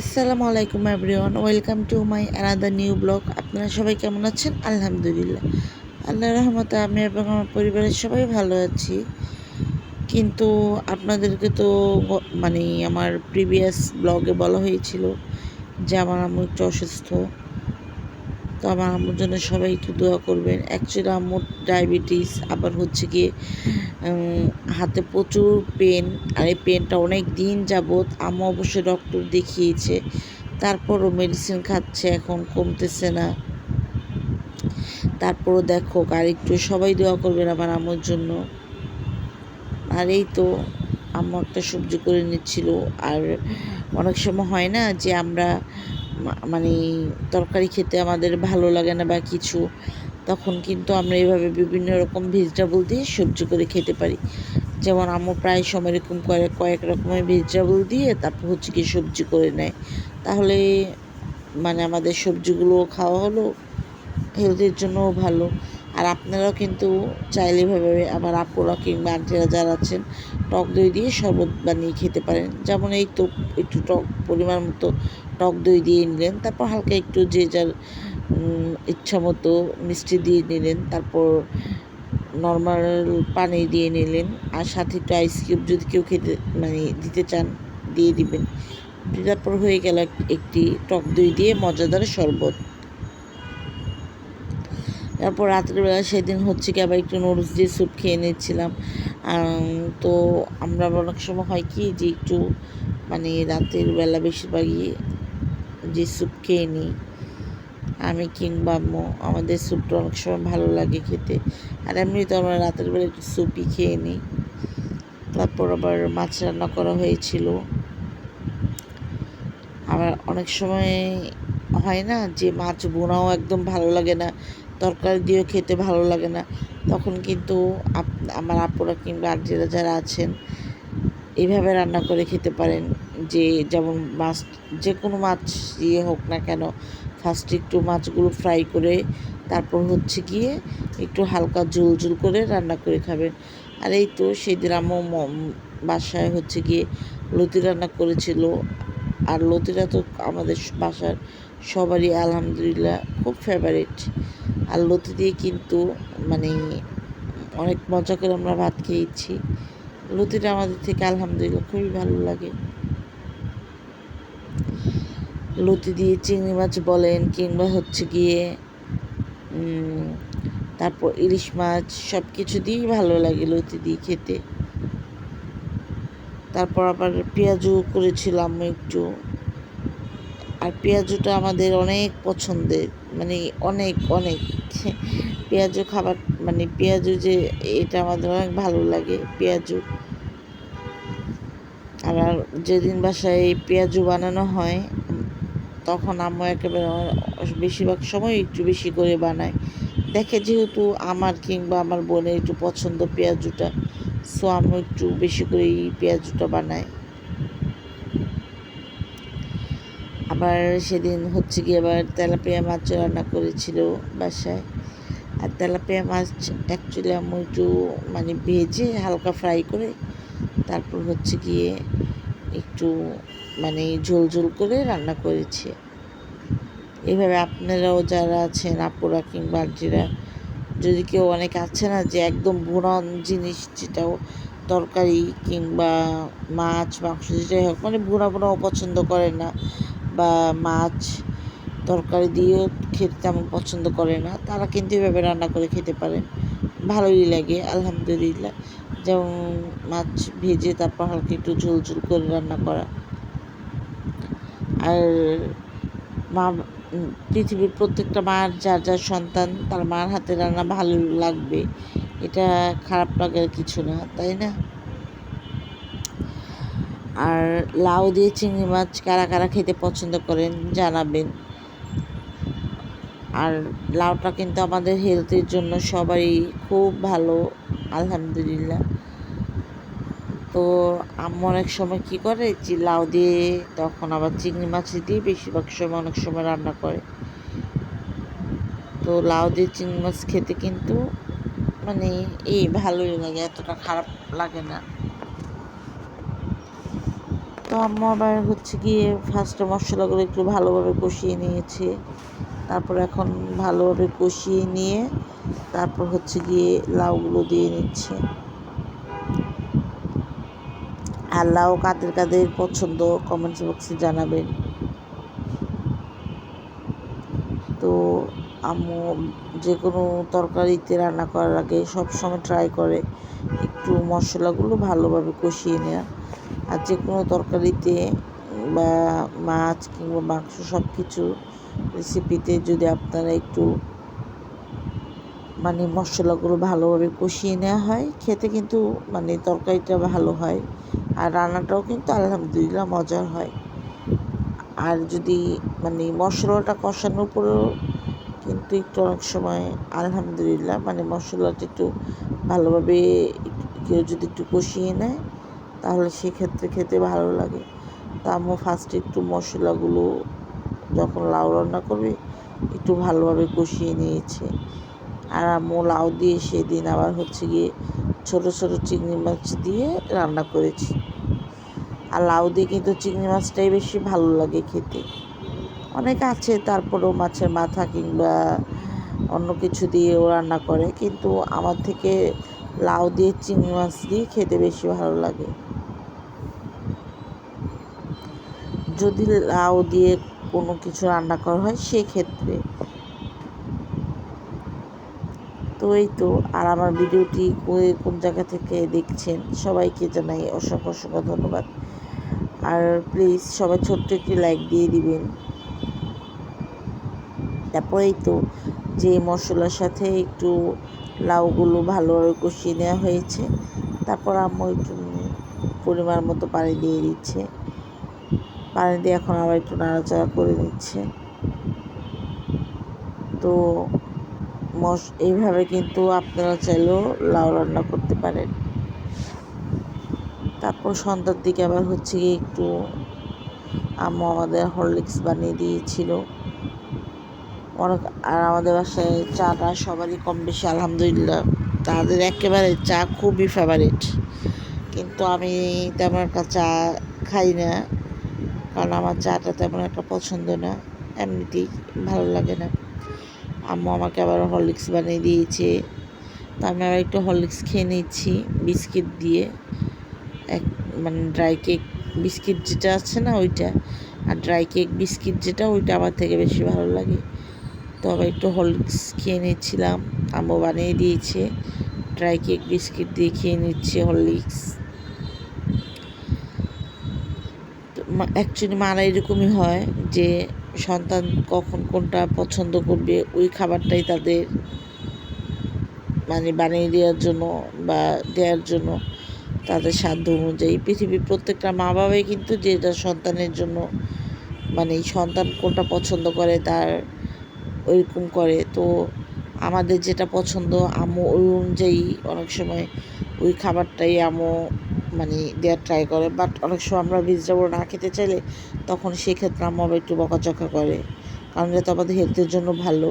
আসসালামু আলাইকুম everyone, welcome to my another new blog আপনারা সবাই কেমন আছেন? আলহামদুলিল্লাহ। আল্লাহ রহমতে আমি এবং আমার পরিবারের সবাই ভালো আছি। কিন্তু আপনাদেরকে তো মানে আমার প্রিভিয়াস ব্লগে বলা হয়েছিল যে আমার আমি একটু অসুস্থ। তো আমার আম্মুর জন্য সবাই একটু দোয়া করবেন। অ্যাকচুয়ালি আম্মুর ডায়াবেটিস আবার হচ্ছে গিয়ে হাতে প্রচুর পেন আর এই পেনটা অনেক দিন যাবৎ আম্মু অবশ্য ডক্টর দেখিয়েছে। তারপরও মেডিসিন খাচ্ছে, এখন কমতেছে না। তারপরও দেখো, আর একটু সবাই দোয়া করবেন আমার আম্মুর জন্য। আর এই তো, আম্মু একটা সবজি করে নিচ্ছিল। আর অনেক সময় হয় না যে আমরা মানে তরকারি খেতে আমাদের ভালো লাগে না বা কিছু, তখন কিন্তু আমরা এইভাবে বিভিন্ন রকম ভেজিটেবল দিয়ে সবজি করে খেতে পারি। যেমন আম্মু প্রায় সময় এরকম কয়েক কয়েক রকমের ভেজিটেবল দিয়ে তারপর হচ্ছে কি সবজি করে নেয়। তাহলে মানে আমাদের সবজিগুলো খাওয়া হলো হেলথের জন্যও ভালো। আর আপনারাও কিন্তু চাইলে এভাবে আমার আপুরা কিংবা আন্টিরা যারা আছেন, টক দই দিয়ে শরবত বানিয়ে খেতে পারেন। যেমন এই তো একটু টক পরিমাণ মতো টক দই দিয়ে নিলেন, তারপর হালকা একটু যে যার ইচ্ছা মতো মিষ্টি দিয়ে নিলেন, তারপর নর্মাল পানি দিয়ে নিলেন, আর সাথে একটু আইস কিউব যদি কেউ খেতে মানে দিতে চান, দিয়ে দিবেন। তারপর হয়ে গেল একটি টক দই দিয়ে মজাদার শরবত। তারপর রাত্রিবেলা সেদিন হচ্ছে কি আবার একটু নুডলস দিয়ে স্যুপ খেয়ে নিচ্ছিলাম। তো আমরা অনেক সময় হয় কি যে একটু মানে রাতের বেলা বেশিরভাগই যে স্যুপ খেয়ে নিই। আমি কিংবা আম্মু, আমাদের স্যুপটা অনেক সময় ভালো লাগে খেতে। আর এমনি তো আমরা রাতের বেলা একটু স্যুপই খেয়ে নিই। তারপর আবার মাছ রান্না করা হয়েছিল। আবার অনেক সময় হয় না যে মাছ বোনাও একদম ভালো লাগে না, তরকারি দিয়েও খেতে ভালো লাগে না। তখন কিন্তু আমার আপুরা কিংবা আন্টিরা যারা আছেন এইভাবে রান্না করে খেতে পারেন। যে যেমন মাছ, যে কোনো মাছ দিয়ে হোক না কেন ফার্স্টে একটু মাছগুলো ফ্রাই করে তারপর হচ্ছে গিয়ে একটু হালকা ঝোল ঝোল করে রান্না করে খাবেন। আর এই তো সেদিন আম্মু ম- বাসায় হচ্ছে গিয়ে লতি রান্না করেছিল। আর লতিটা তো আমাদের বাসার সবারই আলহামদুলিল্লাহ খুব ফেভারিট আর লতি দিয়ে কিন্তু মানে অনেক মজা করে আমরা ভাত খেয়েছি। লতিটা আমাদের থেকে আলহামদুলিল্লাহ খুবই ভালো লাগে। লতি দিয়ে চিংড়ি মাছ বলেন কিংবা হচ্ছে গিয়ে তারপর ইলিশ মাছ সব কিছু দিয়েই ভালো লাগে লতি দিয়ে খেতে। তারপর আবার পেঁয়াজু করেছিলাম একটু। আর পেঁয়াজুটা আমাদের অনেক পছন্দের মানে অনেক অনেক। পেঁয়াজু খাবার মানে পেঁয়াজু যে এটা আমাদের অনেক ভালো লাগে পেঁয়াজু আর যেদিন বাসায় পেঁয়াজু বানানো হয় তখন আম্মু একেবারে বেশিরভাগ সময় একটু বেশি করে বানায়। দেখে যেহেতু আমার কিংবা আমার বোনের একটু পছন্দ পেঁয়াজুটা, সো আম্মু একটু বেশি করে এই পেঁয়াজুটা বানায়। আবার সেদিন হচ্ছে গিয়ে আবার তেলাপিয়া মাছ রান্না করেছিল বাসায়। আর তেলাপিয়া মাছ অ্যাকচুয়ালি আম্মু একটু মানে ভেজে হালকা ফ্রাই করে, তারপর হচ্ছে গিয়ে একটু মানে ঝোল ঝোল করে রান্না করেছে। এভাবে আপনারাও যারা আছেন, আপুরা কিংবা আন্টিরা, যদি কেউ অনেক আছে না যে একদম বুনা জিনিস যেটাও তরকারি কিংবা মাছ, মাংস যেটাই হোক মানে বুনা বুনাও পছন্দ করে না বা মাছ তরকারি দিয়েও খেতে তেমন পছন্দ করে না, তারা কিন্তু এভাবে রান্না করে খেতে পারেন। ভালোই লাগে, আলহামদুলিল্লাহ। যেমন মাছ ভেজে তারপর হালকা একটু ঝোল ঝোল করে রান্না করা। আর মা পৃথিবীর প্রত্যেকটা মার যার যার সন্তান, তার মার হাতে রান্না ভালো লাগবে, এটা খারাপ লাগার কিছু না, তাই না? আর লাউ দিয়ে চিংড়ি মাছ কারা কারা খেতে পছন্দ করেন জানাবেন। আর লাউটা কিন্তু আমাদের হেলথের জন্য সবারই খুব ভালো, আলহামদুলিল্লাহ। তো আম্মু অনেক সময় কী করে? যে লাউ দিয়ে, তখন আবার চিংড়ি মাছ দিয়ে বেশিরভাগ সময় অনেক সময় রান্না করে। তো লাউ দিয়ে চিংড়ি মাছ খেতে কিন্তু মানে এই ভালোই লাগে, এতটা খারাপ লাগে না। তো আম্মু আবার হচ্ছে গিয়ে ফার্স্টে মশলাগুলো একটু ভালোভাবে কষিয়ে নিয়েছে। তারপর এখন ভালোভাবে কষিয়ে নিয়ে তারপর হচ্ছে গিয়ে লাউগুলো দিয়ে নিচ্ছে। আর লাউ কাদের কাদের পছন্দ কমেন্টস বক্সে জানাবেন। তো আম্মু যে কোনো তরকারিতে রান্না করার আগে সবসময় ট্রাই করে একটু মশলাগুলো ভালোভাবে কষিয়ে নেওয়া আর যে কোনো তরকারিতে বা মাছ কিংবা মাংস সব কিছু রেসিপিতে যদি আপনারা একটু মানে মশলাগুলো ভালোভাবে কষিয়ে নেওয়া হয়, খেতে কিন্তু মানে তরকারিটা ভালো হয়। আর রান্নাটাও কিন্তু আলহামদুলিল্লাহ মজার হয়। আর যদি মানে মশলাটা কষানোর পরেও কিন্তু একটু অনেক সময় আলহামদুলিল্লাহ মানে মশলাটা একটু ভালোভাবে কেউ যদি একটু কষিয়ে নেয়, তাহলে সেক্ষেত্রে খেতে ভালো লাগে। তা আম্মু ফার্স্টে একটু মশলাগুলো যখন লাউ রান্না করবে, একটু ভালোভাবে কষিয়ে নিয়েছে। আর আম্মু লাউ দিয়ে সেদিন আবার হচ্ছে গিয়ে ছোট ছোট চিংড়ি মাছ দিয়ে রান্না করেছি। আর লাউ দিয়ে কিন্তু চিংড়ি মাছটাই বেশি ভালো লাগে খেতে। অনেক আছে, তারপরেও মাছের মাথা কিংবা অন্য কিছু দিয়েও রান্না করে, কিন্তু আমার থেকে লাউ দিয়ে চিংড়ি মাছ দিয়ে খেতে বেশি ভালো লাগে। যদি লাউ দিয়ে কোনো কিছু রান্না করা হয়, সেক্ষেত্রে তো এই তো, আর আমার ভিডিওটি কোন জায়গা থেকে দেখছেন, সবাইকে জানাই অসংখ্য অসংখ্য ধন্যবাদ। আর প্লিজ সবাই ছোট্ট একটি লাইক দিয়ে দিবেন। তারপরেই তো যে মশলার সাথে একটু লাউগুলো ভালোভাবে কষিয়ে নেওয়া হয়েছে, তারপর আম্মু একটু পরিমাণ মতো পানি দিয়ে দিচ্ছে। পানি দিয়ে এখন আবার একটু নাড়াচাড়া করে নিচ্ছে। তো মশ এইভাবে কিন্তু আপনারা চাইলেও লাউ রান্না করতে পারেন। তারপর সন্ধ্যার দিকে আবার হচ্ছে গিয়ে একটু আম্মু আমাদের হরলিক্স বানিয়ে দিয়েছিল। অনেক আর আমাদের বাসায় চাটা সবারই কম বেশি, আলহামদুলিল্লাহ। তাদের একেবারে চা খুবই ফেভারিট কিন্তু আমি তেমন একটা চা খাই না, কারণ আমার চাটা তেমন একটা পছন্দ না। এমনিতেই ভালো লাগে না। আম্মু আমাকে আবার হরলিক্স বানিয়ে দিয়েছে। তো আমি আবার একটু হরলিক্স খেয়ে নিচ্ছি, বিস্কিট দিয়ে। এক মানে ড্রাই কেক বিস্কিট যেটা আছে না ওইটা, আর ড্রাই কেক বিস্কিট যেটা ওইটা আমার থেকে বেশি ভালো লাগে। তো আবার একটু হরলিক্স খেয়ে নিচ্ছিলাম, আম্মু বানিয়ে দিয়েছে। ড্রাই কেক বিস্কিট দিয়ে খেয়ে নিচ্ছে হরলিক্স। অ্যাকচুয়ালি মারা এরকমই হয় যে সন্তান কখন কোনটা পছন্দ করবে, ওই খাবারটাই তাদের মানে বানিয়ে দেওয়ার জন্য বা দেওয়ার জন্য তাদের সাধ্য অনুযায়ী। পৃথিবীর প্রত্যেকটা মা বাবাই কিন্তু যে যেটা সন্তানের জন্য মানে সন্তান কোনটা পছন্দ করে তার ওইরকম করে। তো আমাদের যেটা পছন্দ, আম্মু ওই অনুযায়ী অনেক সময় ওই খাবারটাই আম্মু মানে দেওয়ার ট্রাই করে। বাট অনেক সময় আমরা ভেজিটেবল না খেতে চাইলে তখন সেক্ষেত্রে আম্মু একটু বকাঝকা করে। কারণ এটা আমাদের হেলথের জন্য ভালো।